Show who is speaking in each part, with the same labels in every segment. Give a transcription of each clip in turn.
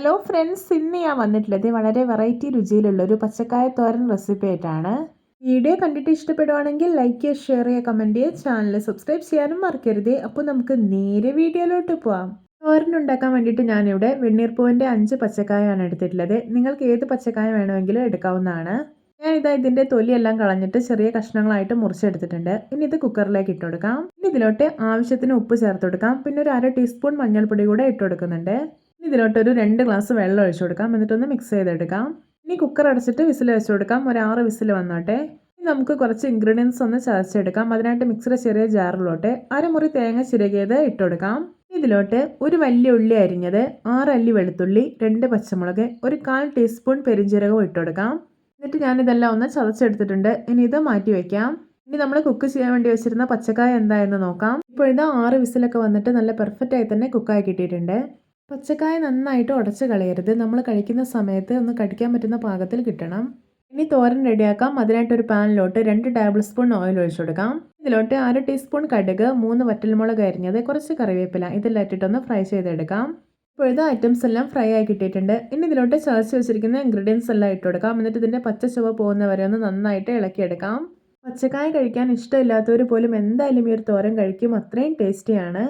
Speaker 1: Hello friends ഇന്ന് ഞാൻ വന്നിട്ടുള്ളത് വളരെ വെറൈറ്റി രുചിയിലുള്ള ഒരു പച്ചക്കായ തോരൻ റെസിപ്പി ആയിട്ടാണ്. വീഡിയോ കണ്ടിട്ട് ഇഷ്ടപ്പെടുവാണെങ്കിൽ ലൈക്ക് ചെയ്യുക ഷെയർ ചെയ്യുക കമന്റ് ചെയ്യുക ചാനൽ സബ്സ്ക്രൈബ് ചെയ്യാനും മറക്കരുത്. അപ്പോൾ നമുക്ക് നേരെ വീഡിയോയിലോട്ട് പോവാം. തോരൻ ഉണ്ടാക്കാൻ വേണ്ടിയിട്ട് ഞാനിവിടെ വെണ്ണീർപ്പൂവിന്റെ അഞ്ച് പച്ചക്കായാണ് എടുത്തിട്ടുള്ളത്. നിങ്ങൾക്ക് ഏത് പച്ചക്കായ വേണമെങ്കിലും എടുക്കാവുന്നതാണ്. ഞാൻ ഇതാ ഇതിന്റെ തൊലിയെല്ലാം കളഞ്ഞിട്ട് ചെറിയ കഷ്ണങ്ങളായിട്ട് മുറിച്ചെടുത്തിട്ടുണ്ട്. ഇനി ഇത് കുക്കറിലേക്ക് ഇട്ട് കൊടുക്കാം. ഇനി ഇതിലോട്ട് ആവശ്യത്തിന് ഉപ്പ് ചേർത്ത് കൊടുക്കാം. പിന്നെ ഒരു അര ടീസ്പൂൺ മഞ്ഞൾപ്പൊടി കൂടെ ഇട്ട് കൊടുക്കുന്നുണ്ട്. ഇനി ഇതിലോട്ട് ഒരു രണ്ട് ഗ്ലാസ് വെള്ളം ഒഴിച്ചു കൊടുക്കാം. എന്നിട്ടൊന്ന് മിക്സ് ചെയ്തെടുക്കാം. ഇനി കുക്കർ അടച്ചിട്ട് വിസിൽ വെച്ച് കൊടുക്കാം. ഒരു ആറ് വിസിൽ വന്നോട്ടെ. നമുക്ക് കുറച്ച് ഇൻഗ്രീഡിയൻസ് ഒന്ന് ചതച്ചെടുക്കാം. അതിനായിട്ട് മിക്സിയുടെ ചെറിയ ജാറിലോട്ട് അരമുറി തേങ്ങ ചിരകിയത് ഇട്ട് കൊടുക്കാം. ഇതിലോട്ട് ഒരു വലിയ ഉള്ളി അരിഞ്ഞത് ആറ് അല്ലി വെളുത്തുള്ളി രണ്ട് പച്ചമുളക് ഒരു കാൽ ടീസ്പൂൺ പെരിഞ്ജീരകവും ഇട്ട് കൊടുക്കാം. എന്നിട്ട് ഞാനിതെല്ലാം ഒന്ന് ചതച്ചെടുത്തിട്ടുണ്ട്. ഇനി ഇത് മാറ്റി വയ്ക്കാം ഇനി നമ്മൾ കുക്ക് ചെയ്യാൻ വേണ്ടി വെച്ചിരുന്ന പച്ചക്കായ എന്തായെന്ന് നോക്കാം. ഇപ്പോൾ ഇത് ആറ് വിസിലൊക്കെ വന്നിട്ട് നല്ല പെർഫെക്റ്റ് ആയി തന്നെ കുക്കായി കിട്ടിയിട്ടുണ്ട്. പച്ചക്കായ നന്നായിട്ട് ഉടച്ച് കളയരുത്. നമ്മൾ കഴിക്കുന്ന സമയത്ത് ഒന്ന് കടിക്കാൻ പറ്റുന്ന പാകത്തിൽ കിട്ടണം. ഇനി തോരൻ റെഡിയാക്കാം. അതിനായിട്ട് ഒരു പാനിലോട്ട് രണ്ട് ടേബിൾ സ്പൂൺ ഓയിൽ ഒഴിച്ചു കൊടുക്കാം. ഇതിലോട്ട് അര ടീസ്പൂൺ കടുക് മൂന്ന് വറ്റൽമുളക് അരിഞ്ഞത് കുറച്ച് കറിവേപ്പില. ഇതെല്ലാം ഇട്ടിട്ടൊന്ന് ഫ്രൈ ചെയ്തെടുക്കാം. ഇപ്പോഴത്തെ ഐറ്റംസ് എല്ലാം ഫ്രൈ ആയി കിട്ടിയിട്ടുണ്ട്. ഇനി ഇതിലോട്ട് ചതച്ച് വെച്ചിരിക്കുന്ന ഇൻഗ്രീഡിയൻസ് എല്ലാം ഇട്ട് കൊടുക്കാം. എന്നിട്ട് ഇതിന്റെ പച്ച ചുവ പോകുന്നവരെ ഒന്ന് നന്നായിട്ട് ഇളക്കിയെടുക്കാം. പച്ചക്കായ കഴിക്കാൻ ഇഷ്ടമില്ലാത്തവർ പോലും എന്തായാലും ഈ ഒരു തോരൻ കഴിക്കും. അത്രയും ടേസ്റ്റിയാണ്.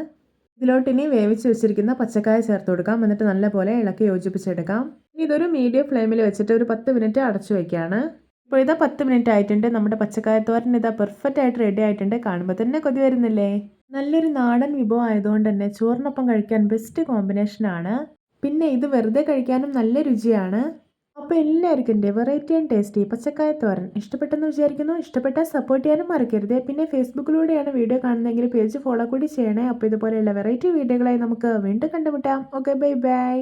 Speaker 1: ഇതിലോട്ട് ഇനി വേവിച്ച് വെച്ചിരിക്കുന്ന പച്ചക്കായ ചേർത്ത് കൊടുക്കാം. എന്നിട്ട് നല്ലപോലെ ഇളക്കി യോജിപ്പിച്ചെടുക്കാം. ഇനി ഇതൊരു മീഡിയം ഫ്ലെയിമിൽ വെച്ചിട്ട് ഒരു പത്ത് മിനിറ്റ് അടച്ചു വയ്ക്കുകയാണ് ഇപ്പോൾ ഇതാ പത്ത് മിനിറ്റ് ആയിട്ടുണ്ട്. നമ്മുടെ പച്ചക്കായ തോരൻ ഇതാ പെർഫെക്റ്റ് ആയിട്ട് റെഡി ആയിട്ടുണ്ട്. കാണുമ്പോൾ തന്നെ കൊതി വരുന്നില്ലേ? നല്ലൊരു നാടൻ വിഭവം ആയതുകൊണ്ട് തന്നെ ചോറിനൊപ്പം കഴിക്കാൻ ബെസ്റ്റ് കോമ്പിനേഷനാണ് പിന്നെ ഇത് വെറുതെ കഴിക്കാനും നല്ല രുചിയാണ്. അപ്പോൾ എല്ലാവർക്കും എന്റെ വെറൈറ്റി ആൻഡ് ടേസ്റ്റി പച്ചക്കായ തോരൻ ഇഷ്ടപ്പെട്ടെന്ന് വിചാരിക്കുന്നു. ഇഷ്ടപ്പെട്ടാൽ സപ്പോർട്ട് ചെയ്യാനും മറക്കരുത്. പിന്നെ ഫേസ്ബുക്കിലൂടെയാണ് വീഡിയോ കാണുന്നതെങ്കിൽ പേജ് ഫോളോ കൂടി ചെയ്യണേ. അപ്പോൾ ഇതുപോലെയുള്ള വെറൈറ്റി വീഡിയോകളായി നമുക്ക് വീണ്ടും കണ്ടുമുട്ടാം. Okay bye bye